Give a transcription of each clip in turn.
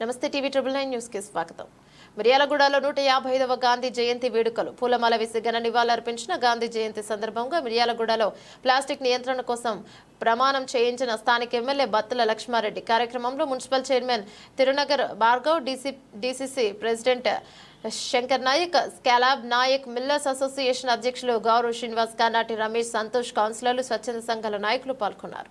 నమస్తే TV triple nine న్యూస్కి స్వాగతం. మిర్యాలగూడలో నూట యాభై ఐదవ గాంధీ జయంతి వేడుకలు. పూలమాల వేసి ఘన నివాళులర్పించిన గాంధీ జయంతి సందర్భంగా మిర్యాలగూడలో ప్లాస్టిక్ నియంత్రణ కోసం ప్రమాణం చేయించిన స్థానిక ఎమ్మెల్యే బత్తుల లక్ష్మారెడ్డి. కార్యక్రమంలో municipal chairman Tirunagar Bhargav DC DCC president Shankar Nayak స్కాలాబ్ Naik millers association అధ్యక్షులు గౌరవ్ శ్రీనివాస్ కర్నాటి రమేష్ సంతోష్ కౌన్సిలర్లు స్వచ్ఛంద సంఘాల నాయకులు పాల్గొన్నారు.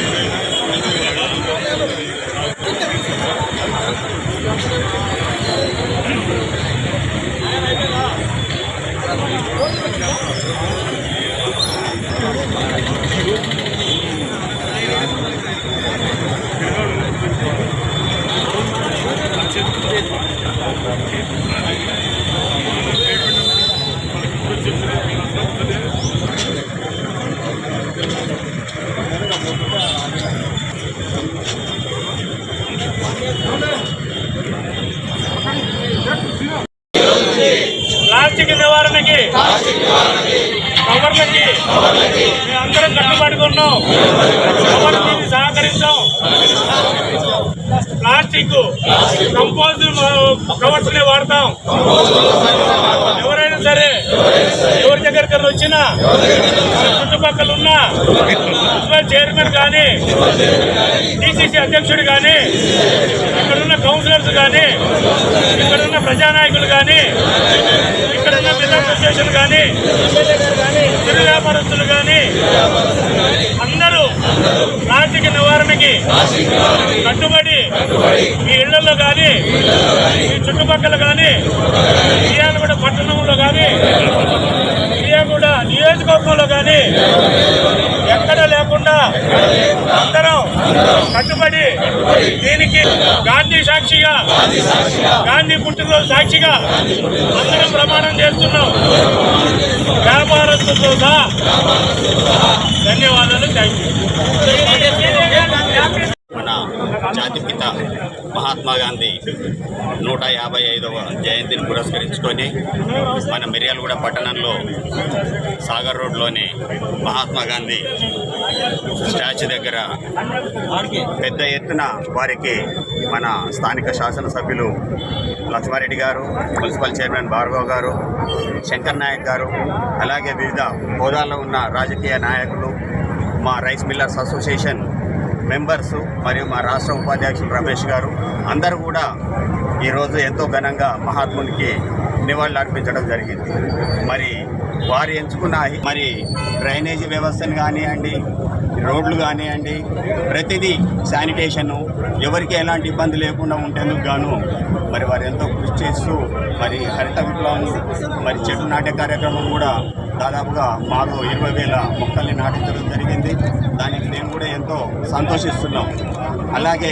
ప్లాస్టిక్ నివారణకి. కవర్లకి. మేమందరం అందరం ఉన్నాం కవర్ దీన్ని సహకరిస్తాం ప్లాస్టిక్ కంపోజ్ కవర్స్ వాడతాం. ఎవరు సరే. ఎవరి దగ్గరికి వచ్చినా చుట్టుపక్కల ఉన్న మున్సిపల్ చైర్మన్ కానీ డిసిసి అధ్యక్షుడు కానీ ఇక్కడున్న కౌన్సిలర్స్ కానీ ఇక్కడున్న ప్రజానాయకులు కానీ ఇక్కడున్న మిల్ అసోసియేషన్ కానీ చిరు వ్యాపారస్తులు కానీ అందరూ ప్లాస్టిక్ నివారణకి కట్టుబడి మీ ఇళ్ళలో కానీ మీ చుట్టుపక్కల కానీ మియాలగూడ పట్టణంలో కానీ మియాగూడ నియోజకవర్గంలో కానీ ఎక్కడ లేకుండా అందరం కట్టుబడి దీనికి గాంధీ సాక్షిగా గాంధీ పుట్టినరోజు సాక్షిగా అందరం ప్రమాణం చేస్తున్నాం. వ్యాపారస్తులతో సహా ధన్యవాదాలు. థ్యాంక్ యూ జాతిపిత మహాత్మా గాంధీ నూట యాభై ఐదవ జయంతిని పురస్కరించుకొని మన మిర్యాలగూడ పట్టణంలో సాగర్ రోడ్లోని మహాత్మా గాంధీ స్టాచ్యూ దగ్గర పెద్ద ఎత్తున వారికి మన స్థానిక శాసనసభ్యులు లక్ష్మారెడ్డి గారు మున్సిపల్ చైర్మన్ భార్గవ్ గారు శంకర్ నాయక్ గారు అలాగే వివిధ హోదాల్లో ఉన్న రాజకీయ నాయకులు మా రైస్ మిల్లర్స్ అసోసియేషన్ మెంబర్స్ మరియు మా రాష్ట్ర ఉపాధ్యక్షులు రమేష్ గారు అందరూ కూడా ఈరోజు ఎంతో ఘనంగా మహాత్మునికి నివాళులు అర్పించడం జరిగింది. మరి వారు ఎంచుకున్న మరి డ్రైనేజీ వ్యవస్థను కానివ్వండి రోడ్లు కానివ్వండి ప్రతిదీ శానిటేషను ఎవరికి ఎలాంటి ఇబ్బంది లేకుండా ఉండేందుకు గాను మరి వారు ఎంతో కృషి చేస్తూ మరి హరిత విప్లవం మరి చెట్టు నాటే కార్యక్రమం కూడా దాదాపుగా మాకు ఇరవై వేల మొక్కల్ని నాటించడం జరిగింది. దానికి మేము కూడా ఎంతో సంతోషిస్తున్నాం. అలాగే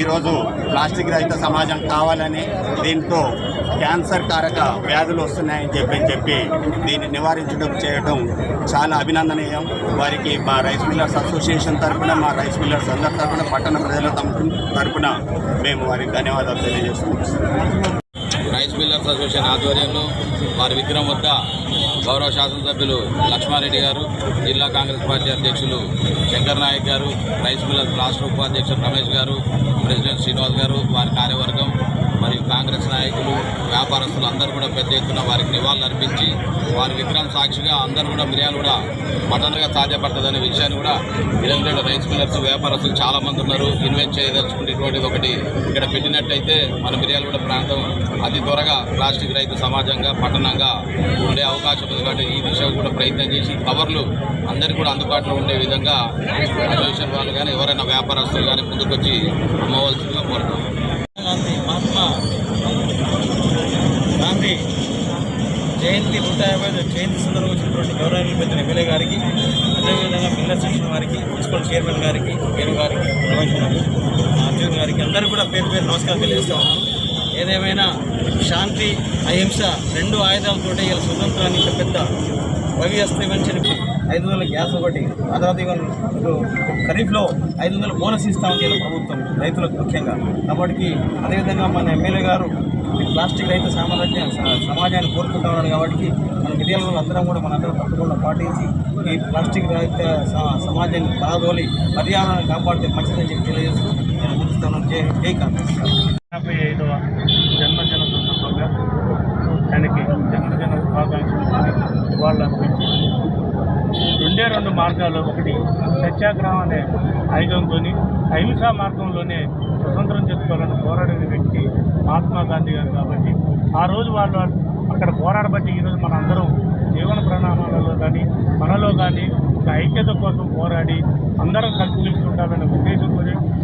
ఈరోజు ప్లాస్టిక్ రహిత సమాజం కావాలని దీంతో క్యాన్సర్ కారక వ్యాధులు వస్తున్నాయని చెప్పి చెప్పి దీన్ని నివారించడం చేయడం చాలా అభినందనీయం. వారికి మా రైస్ మిల్లర్స్ అసోసియేషన్ తరఫున మా రైస్ మిల్లర్స్ అందరి తరఫున పట్టణ ప్రజల తరఫున మేము వారికి ధన్యవాదాలు తెలియజేస్తున్నాం. రైస్ మిల్లర్స్ అసోసియేషన్ ఆధ్వర్యంలో వారి విగ్రహం వద్ద గౌరవ శాసనసభ్యులు లక్ష్మారెడ్డి గారు జిల్లా కాంగ్రెస్ పార్టీ అధ్యక్షులు శంకర్ నాయక్ గారు రైస్ మిల్లర్ రాష్ట్ర ఉపాధ్యక్షులు రమేష్ గారు ప్రెసిడెంట్ శ్రీనివాస్ గారు వారి కార్యవర్గం మరియు కాంగ్రెస్ నాయకులు వ్యాపారస్తులు అందరూ కూడా పెద్ద ఎత్తున వారికి నివాళులు అర్పించి వారి విగ్రహం సాక్షిగా అందరూ కూడా మిర్యాలు కూడా పట్టణంగా సాధ్యపడుతుందనే విషయాన్ని కూడా ఇరంగేడు రైస్ మిల్లర్స్ వ్యాపారస్తులు చాలామంది ఉన్నారు. ఇన్వెస్ట్ చేయదలుచుకుంటే ఒకటి ఇక్కడ పెట్టినట్టయితే మన మిర్యాలగూడ ప్రాంతం అతి త్వరగా ప్లాస్టిక్ రైతు సమాజంగా పట్టణంగా ఉండే అవకాశం ఎందుకంటే ఈ దిశ కూడా ప్రయత్నం చేసి కవర్లు అందరికీ కూడా అందుబాటులో ఉండే విధంగా అసోసియేషన్ వాళ్ళు కానీ ఎవరైనా వ్యాపారస్తులు కానీ ముందుకొచ్చి అమ్మవలసిందిగా కోరుతాం గాంధీ మహాత్మా గాంధీ జయంతి నూట యాభై ఐదు జయంతి సందర్భంగా వచ్చినటువంటి గౌరవ పెద్ద ఎమ్మెల్యే గారికి అదేవిధంగా మిల్లర్ సెక్షన్ వారికి మున్సిపల్ చైర్మన్ గారికి వేణు గారికి రమేష్ గారికి అర్జున్ గారికి అందరూ కూడా పేరు పేరు నమస్కారం తెలియజేస్తా ఉన్నాను. ఏదేమైనా శాంతి అహింస రెండు ఆయుధాలతోటే ఇలా స్వతంత్రాన్ని పెద్ద భవ్యస్తమని చెప్పి ఐదు వందల గ్యాస్ ఒకటి ఆ తర్వాత ఇప్పుడు ఖరీఫ్లో ఐదు వందల బోనస్ ఇస్తా ఉంది ప్రభుత్వం రైతులకు ముఖ్యంగా. కాబట్టి అదేవిధంగా మన ఎమ్మెల్యే గారు ఈ ప్లాస్టిక్ రైతు సామాన్య సమాజాన్ని కోరుకుంటా ఉన్నాడు కాబట్టి మన విద్యార్థులు అందరం కూడా మనందరం తప్పకుండా పాటించి ఈ ప్లాస్టిక్ రహిత స- సమాజాన్ని పారదోలి పర్యావరణాన్ని కాపాడితే మంచిదని చెప్పి తెలియజేస్తూ నేను ముగిస్తాను జై జై కాంగ్రెస్ యాభై ఐదవ జన్మదిన సందర్భంగా ఆయనకి జన్మదిన శుభాకాంక్షలు ఇవాళ అర్పించి రెండే రెండు మార్గాలు. ఒకటి సత్యాగ్రహం అనే ఆయుధంతో అహింసా మార్గంలోనే స్వతంత్రం చేసుకోవాలని పోరాడిన వ్యక్తి మహాత్మా గాంధీ గారు కాబట్టి ఆ రోజు వాళ్ళు అక్కడ పోరాడబట్టి ఈరోజు మన అందరం జీవన ప్రణామాలలో కానీ మనలో కానీ ఒక ఐక్యత కోసం పోరాడి అందరం కలిసిమెలిసి ఉండాలనే ఉద్దేశంతో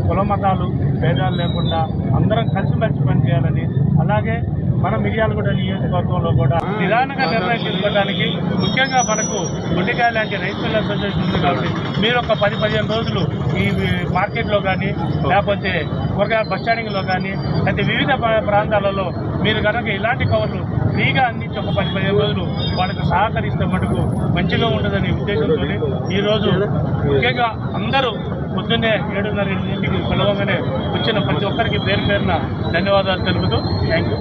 కుల మతాలు భేదాలు లేకుండా అందరం కలిసిమెలిసి పనిచేయాలని అలాగే మన మిర్యాలగూడ నియోజకవర్గంలో కూడా నిదానంగా నిర్ణయం తీసుకోవడానికి ముఖ్యంగా మనకు గుండెకాయ లాంటి రైతుల అసోసియేషన్ ఉంది కాబట్టి మీరు ఒక పది పదిహేను రోజులు ఈ మార్కెట్లో కానీ లేకపోతే కూరగాయల బస్ స్టాండింగ్లో కానీ లేకపోతే వివిధ ప్రా- ప్రాంతాలలో మీరు కనుక ఇలాంటి కవర్లు ఫ్రీగా అందించి ఒక పది పదిహేను రోజులు వాళ్ళకి సహకరిస్తే మటుకు మంచిగా ఉంటుందనే ఉద్దేశంతో ఈరోజు ముఖ్యంగా అందరూ పొద్దున్నే ఏడున్నర ఇంటికి పిలవగానే వచ్చిన ప్రతి ఒక్కరికి పేరు పేరున ధన్యవాదాలు తెలుపుతూ థ్యాంక్ యూ